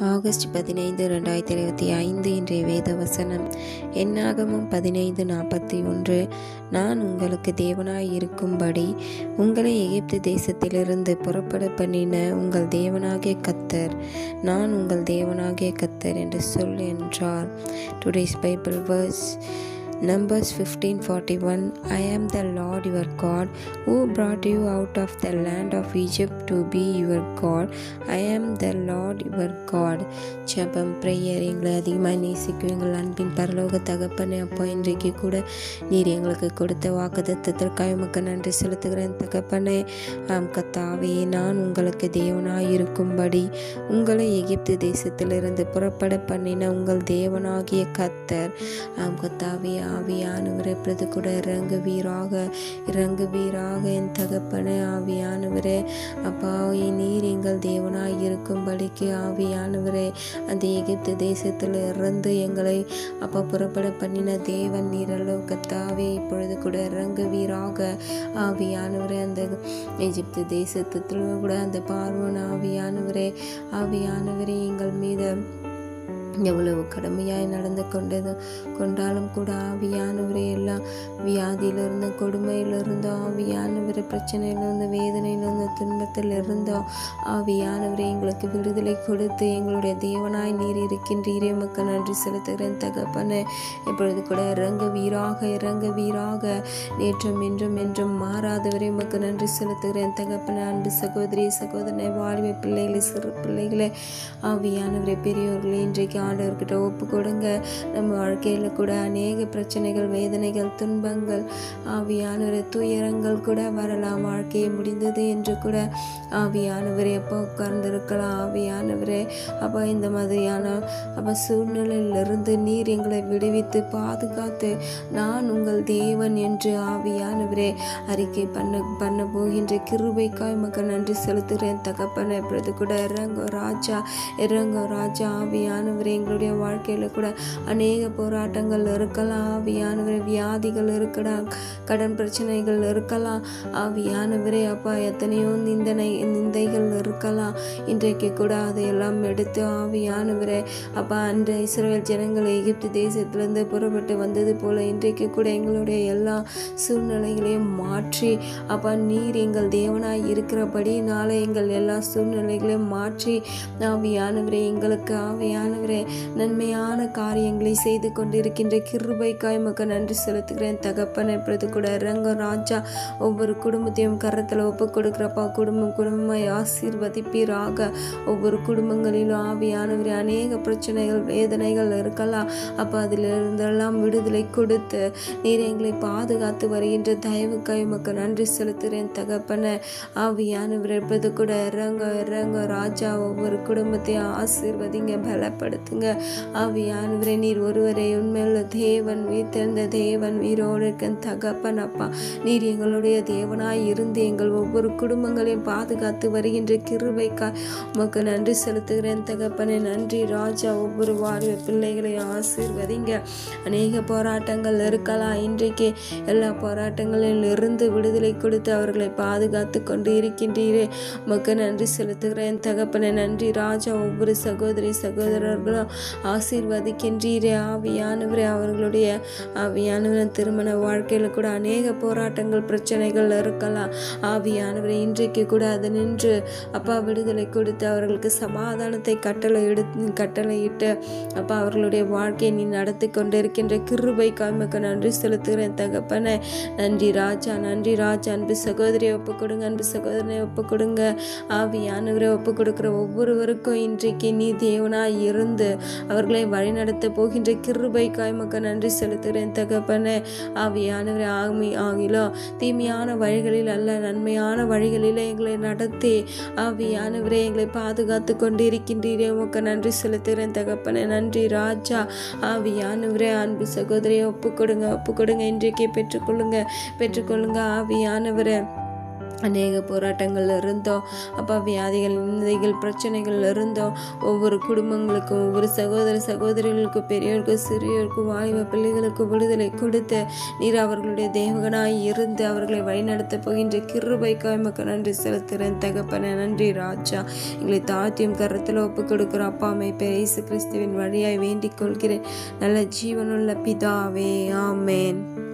August பதினைந்து ரெண்டாயிரத்தி இருபத்தி ஐந்து இன்றைய வேத வசனம் என்னாகமும் பதினைந்து நாற்பத்தி ஒன்று. நான் உங்களுக்கு தேவனாய் இருக்கும்படி உங்களை எகிப்து தேசத்திலிருந்து புறப்பட பண்ணின உங்கள் தேவனாகிய கத்தர் நான் உங்கள் தேவனாகிய கத்தர் என்று சொல் என்றார். Today's Bible verse Numbers 15:41 I am the Lord your God who brought you out of the land of Egypt to be your God. I am the Lord your God. ஜெபம் ப்ரேயர் எங்களை அதிகமாக நேசிக்கும் எங்கள் அன்பின் பரலோக தகப்பனே அப்போ இன்றைக்கு கூட நீர் எங்களுக்கு கொடுத்த வாக்குதத்திற்காக உமக்கு நன்றி செலுத்துகிறேன். தகப்பனே ஆம் கத்தாவே நான் உங்களுக்கு தேவனாய் இருக்கும்படி உங்களை எகிப்து தேசத்திலிருந்து புறப்பட பண்ணின உங்கள் தேவனாகிய கத்தர். ஆம் கத்தாவே ஆவியானவரே பிரது கூட இறங்குவீராக இறங்குவீராக என் தகப்பனே ஆவியானவரே. அப்பா நீர் எங்கள் தேவனாய் இருக்கும்படிக்கு ஆவியானவரே. அந்த எகிப்து தேசத்தில் இருந்து எங்களை அப்பா புறப்பட பண்ணின தேவன் நீரளவு கத்தாவே இப்பொழுது கூட இறங்குவீராக ஆவியானவரே அந்த எகிப்து தேசத்தில் கூட அந்த பார்வன் ஆவியானவரே. ஆவியானவரே எங்கள் மீது எவ்வளவு கடுமையாய் நடந்து கொண்டது கொண்டாலும் கூட ஆவியானவரை எல்லாம் வியாதியிலிருந்து கொடுமையிலிருந்தோ ஆவியானவரை பிரச்சனையிலிருந்து வேதனையிலிருந்து துன்பத்தில் இருந்தோ ஆவியானவரை எங்களுக்கு விடுதலை கொடுத்து எங்களுடைய தேவனாய் நீர் இருக்கின்றீரே. உமக்கு நன்றி செலுத்துகிறேன். தகப்பனை இப்பொழுது கூட இறங்க வீராக இறங்க வீராக. நேற்றும் இன்றும் என்றும் மாறாதவரை உமக்கு நன்றி செலுத்துகிறேன். தகப்பனை அன்பு சகோதரி சகோதரனை வாழ்வை பிள்ளைகளை சிறு பிள்ளைகளை ஆவியானவரை பெரியோர்களை இன்றைக்கு ஆண்டவர்கிட்ட ஒப்பு கொடுங்க. நம்ம வாழ்க்கையில் கூட அநேக பிரச்சனைகள் வேதனைகள் துன்பங்கள் ஆவியானவரை துயரங்கள் கூட வரலாம். வாழ்க்கையை முடிந்தது என்று கூட ஆவியானவர் எப்போ உட்கார்ந்துருக்கலாம். ஆவியானவரே அப்போ இந்த மாதிரியான அப்போ சூழ்நிலையிலிருந்து நீர் எங்களை விடுவித்து பாதுகாத்து நான் உங்கள் தேவன் என்று ஆவியானவரே அறிக்கை பண்ண பண்ண போகின்ற கிருபைக்காய் மக்கள் நன்றி செலுத்துகிறேன். தகப்பன பிரது கூட இறங்கோ ராஜா இறங்கோ ராஜா ஆவியானவரே. எங்களுடைய வாழ்க்கையில் கூட அநேக போராட்டங்கள் இருக்கலாம். ஆவியானவரே வியாதிகள் இருக்கலாம். கடன் பிரச்சனைகள் இருக்கலாம். ஆவியானவரே அப்பா எத்தனையோ நிந்தனை நிந்தைகள் இருக்கலாம். இன்றைக்கு கூட அதையெல்லாம் எடுத்து ஆவியானவரே அப்பா அன்று இஸ்ரேல் ஜனங்கள் எகிப்து தேசத்திலிருந்து புறப்பட்டு வந்தது போல இன்றைக்கு கூட எங்களுடைய எல்லா சூழ்நிலைகளையும் மாற்றி அப்பா நீர் எங்கள் தேவனாய் இருக்கிறபடி நாளை எங்கள் எல்லா சூழ்நிலைகளையும் மாற்றி ஆவியானவரே எங்களுக்கு ஆவியானவரே நன்மையான காரியங்களை செய்து கொண்டிருக்கின்ற கிருபைக்காய் மக்க நன்றி செலுத்துகிறேன். தகப்பனை இப்பொழுது கூட இறங்க ராஜா. ஒவ்வொரு குடும்பத்தையும் கரத்தில் ஒப்பு கொடுக்குறப்பா குடும்பம் குடும்பமாய் ஆசீர்வதிப்பீராக. ஒவ்வொரு குடும்பங்களிலும் ஆவியானவர் அநேக பிரச்சனைகள் வேதனைகள் இருக்கலாம். அப்போ அதில் இருந்தெல்லாம் விடுதலை கொடுத்து நீர் எங்களை பாதுகாத்து வருகின்ற தயவுக்காய் மக்க நன்றி செலுத்துகிறேன். தகப்பனை ஆவியானவர் எப்போது கூட இறங்க இறங்க ராஜா. ஒவ்வொரு குடும்பத்தையும் ஆசீர்வதிங்க பலப்படுத்துங்க ஆவியானவரே நீர் ஒருவரை உண்மையுள்ள தேவன் வீத்திருந்த தேவன் உயிரோடு இருக்க தகப்பன் அப்பா. நீர் எங்களுடைய தேவனாய் இருந்து எங்கள் ஒவ்வொரு குடும்பங்களையும் பாதுகாத்து வருகின்ற கிருபைக்காய் உமக்கு நன்றி செலுத்துகிறேன் தகப்பனே. நன்றி ராஜா ஒவ்வொரு வாரிய பிள்ளைகளையும் ஆசீர்வதிங்க. அநேக போராட்டங்கள் இருக்கலாம். இன்றைக்கு எல்லா போராட்டங்களில் இருந்து விடுதலை கொடுத்து அவர்களை பாதுகாத்து கொண்டு இருக்கின்றீரே. உமக்கு நன்றி செலுத்துகிறேன் தகப்பனே. நன்றி ராஜா ஒவ்வொரு சகோதரி சகோதரர்களும் ஆசீர்வதிக்கின்றீரே ஆவியானவரே. அவர்களுடைய ஆவியானவர் திருமண வாழ்க்கையில் கூட அநேக போராட்டங்கள் பிரச்சனைகள் இருக்கலாம். ஆவியானவரை இன்றைக்கு கூட அது நின்று அப்பா விடுதலை கொடுத்து அவர்களுக்கு சமாதானத்தை கட்டளை எடுத்து கட்டளையிட்டு அப்பா அவர்களுடைய வாழ்க்கையை நீ நடத்தி கொண்டிருக்கின்ற கிருபை காய்மக்கு நன்றி செலுத்துகிறேன். தகப்பனே நன்றி ராஜா நன்றி ராஜா. அன்பு சகோதரியை ஒப்பு கொடுங்க அன்பு சகோதரனை ஒப்பு கொடுங்க. ஆவியானவரை ஒப்பு கொடுக்குற ஒவ்வொருவருக்கும் இன்றைக்கு நீ தேவனாய் இருந்து அவர்களை வழிநடத்த போகின்ற கிருபை காய்மக்க நன்றி செலுத்துகிறேன் தகப்பனே. ஆவியானவரை ஆமி ஆகிலோ. தீமையான வழிகளில் அல்ல நன்மையான வழிகளில் எங்களை நடத்தி. ஆவியானவரே எங்களை பாதுகாத்து கொண்டு இருக்கின்றீரே உமக்கு நன்றி செலுத்துகிறேன் தகப்பனே. நன்றி ராஜா. ஆவியானவரே அன்பு சகோதரியை ஒப்பு கொடுங்க. இன்றைக்கே பெற்றுக்கொள்ளுங்க பெற்றுக்கொள்ளுங்க ஆவியானவரை. அநேக போராட்டங்கள் இருந்தோம் அப்பா வியாதிகள் நிந்தைகள் பிரச்சனைகள் இருந்தோம் ஒவ்வொரு குடும்பங்களுக்கும் ஒவ்வொரு சகோதர சகோதரிகளுக்கும் பெரியோருக்கும் சிறியோருக்கும் வாலிப பிள்ளைகளுக்கும் விடுதலை கொடுத்து நீர் அவர்களுடைய தேவகனாய் இருந்து அவர்களை வழிநடத்த போகின்ற கிருபைக்காய் மக்கள் நன்றி செலுத்துகிறேன். தகப்பன நன்றி ராஜா. எங்களை தாத்தியம் கருத்தில் ஒப்பு கொடுக்குற அப்பா அமைப்பை இயேசு கிறிஸ்துவின் வழியாய் வேண்டிக் கொள்கிறேன். நல்ல ஜீவனுள்ள பிதாவே ஆமேன்.